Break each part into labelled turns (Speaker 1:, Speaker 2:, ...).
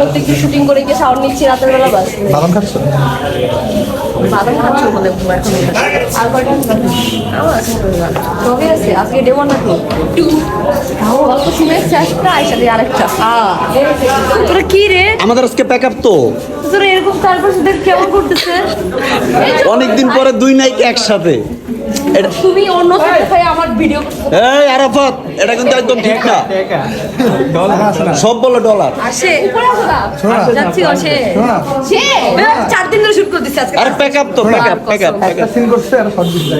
Speaker 1: প্রত্যেকদিন শুটিং করে গিয়ে শাওয়ার নিচ্ছি রাতের বেলা বাস।
Speaker 2: বাদাম খাচ্ছ?
Speaker 1: বাদাম খাচ্ছি বলে এখন। আর কয়টা? আমার আছে আছে আজকে ডে ওয়ান নাকি? টু গল্প শুনে আইসা দিয়ে আরেকটা। তোরা কি রে?
Speaker 3: আমাদের আজকে প্যাক আপ তো।
Speaker 1: তোরা এরকম তারপর কেমন করতেছে?
Speaker 3: অনেকদিন পরে দুই নাইট একসাথে।
Speaker 1: তুমি অন্য খাই আমার ভিডিও
Speaker 3: এই আরাফাত এটা কিন্তু একদম ঠিক না। সব বলো ডলার।
Speaker 1: আসে। উপরে আসো যাচ্ছি আসে। সে চার দিন ধরে শুট করতেছি আজকে।
Speaker 3: আরে প্যাক আপ তো প্যাক আপ প্যাক আপ
Speaker 2: একটা সিন করছে আর শর্ট দিচ্ছে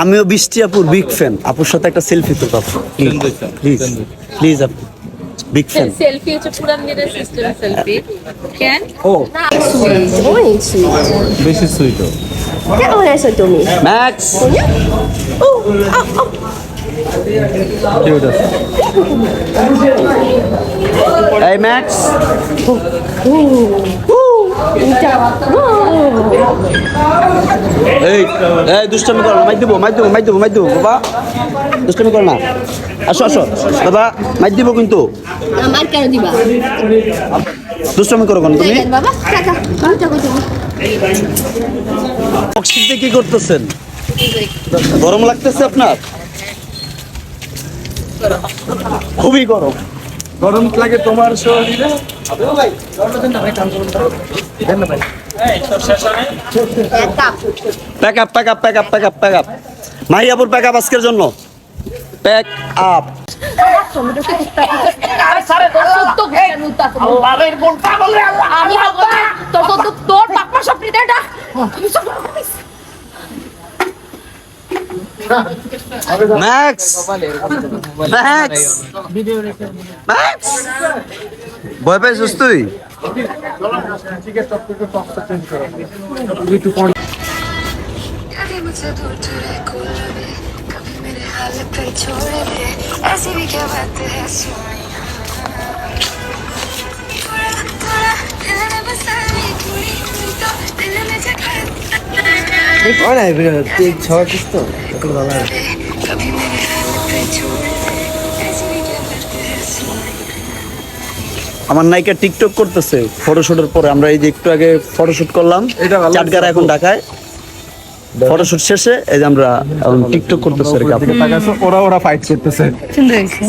Speaker 3: আমিও বৃষ্টি আপুর বিগ ফ্যান আপুর সাথে একটা সেলফি তো পাবো। প্লিজ প্লিজ আপু বিগ ফ্যান
Speaker 1: সেলফি হচ্ছে পুরান দিনের সিস্টেম সেলফি কেন
Speaker 3: ও।
Speaker 1: অনেক সুইট
Speaker 2: বেশি সুইট
Speaker 1: কেমন আছো তুমি?
Speaker 3: ম্যাক্স
Speaker 2: কিউট আছে।
Speaker 3: এই ম্যাক্স এই এই দুষ্টামি করো মাই দেবো মাই দেবো মাই দেবো মাই দেবো বাবা। দুষ্টামি করো না। আসো আসো বাবা মাই দিব কিন্তু।
Speaker 1: দিবা?
Speaker 3: করো কেন তুমি? অক্সিজেন কি করতেছেন? গরম লাগতেছে আপনার? খুবই গরম।
Speaker 2: গরম লাগে তোমার শরীরে?
Speaker 3: Pack up pack up pack up pack up pack up Mahiyapur pack up আজকের জন্য। প্যাক আপ
Speaker 1: আমি তোর তোর তোর- তোর সব হৃদয় ডাক আমি সব
Speaker 3: ম্যাক্স ম্যাক্স ম্যাক্স ভয় পাইছিস তুই
Speaker 4: कभी मुझसे दूर दूर है कोल में कभी मेरे हाल पे छोड़ दे ऐसी भी क्या बात है सोनिया कभी मेरे हाल पे छोड़ दे ऐसी भी क्या बात है सोनिया
Speaker 3: আমার নায়িকা টিকটক করতেছে ফটোশুটের পরে আমরা এই যে একটু আগে ফটোশুট করলাম
Speaker 2: এটা ভালো
Speaker 3: চাটগারা এখন ঢাকায় ফটোশুট শেষে এই যে আমরা এখন টিকটক করতেছি আর কি আপু।
Speaker 2: তাকাছো ওরা ওরা ফাইট করতেছে
Speaker 1: সুন্দর হয়েছে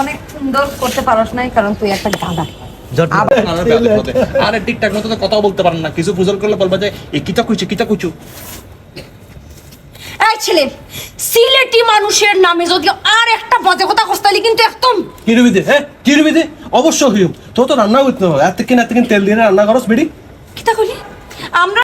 Speaker 1: অনেক সুন্দর করতে পারস নাই কারণ তুই একটা গাদা
Speaker 5: আরে ঠিকঠাক মতো তো কথা বলতে পারেন না কিছু ফুজল করলে বলবা যে এ কিতা কইছে কিতা
Speaker 1: এই ছেলে সিলেটি মানুষের নামে যদি আর একটা বাজে কথা কস্তালি কিন্তু একদম।
Speaker 5: কিরবিদে হ্যাঁ? কিরবিদে অবশ্য হইম তো তো রান্না করতে হবে। এত কিনা এত কিন তেল দিয়ে রান্না করস বিড়ি।
Speaker 1: কিতা কইলি? আমরা